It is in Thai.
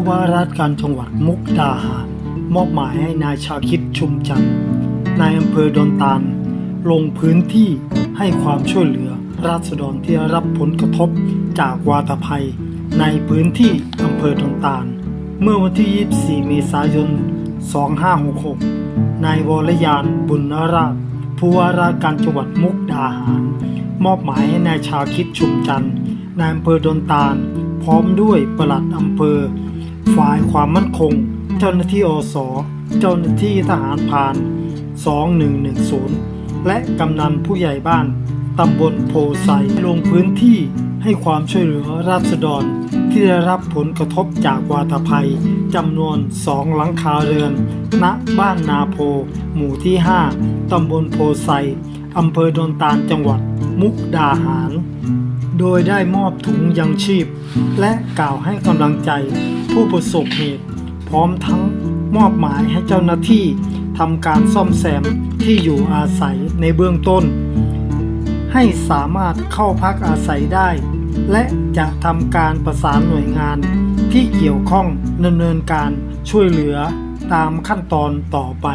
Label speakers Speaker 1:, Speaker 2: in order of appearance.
Speaker 1: ผู้ว่าราชการจังหวัดมุกดาหาร มอบหมายให้นายชาคิดชุมจันทร์นายอำเภอดอนตาลลงพื้นที่ให้ความช่วยเหลือราษฎรที่รับผลกระทบจากวาตภัย ในพื้นที่อำเภอดอนตาลเมื่อวันที่ 24 เมษายน 2566 นายวรยานบุญนราชผู้ว่าราชการจังหวัดมุกดาหาร มอบหมายให้นายชาคิดชุมจันทร์นายอำเภอดอนตาลพร้อมด้วยปลัดอำเภอ ฝ่ายความมั่นคง เจ้าหน้าที่อส เจ้าหน้าที่ทหารพาน 2110 และกำนันผู้ใหญ่บ้าน ตำบลโพไซลงพื้นที่ให้ความช่วยเหลือราษฎร ที่ได้รับผลกระทบจากวาตภัยจำนวนสองหลังคาเรือน ณ บ้านนาโพ หมู่ที่ 5 ตำบลโพไซอำเภอดอนตาลจังหวัดมุกดาหาร โดยได้มอบถุงยังชีพ และกล่าวให้กำลังใจ ผู้ประสบเหตุ พร้อมทั้งมอบหมายให้เจ้าหน้าที่ทำการซ่อมแซมที่อยู่อาศัยในเบื้องต้น ให้สามารถเข้าพักอาศัยได้ และจะทำการประสานหน่วยงานที่เกี่ยวข้องดำเนินการช่วยเหลือตามขั้นตอนต่อไป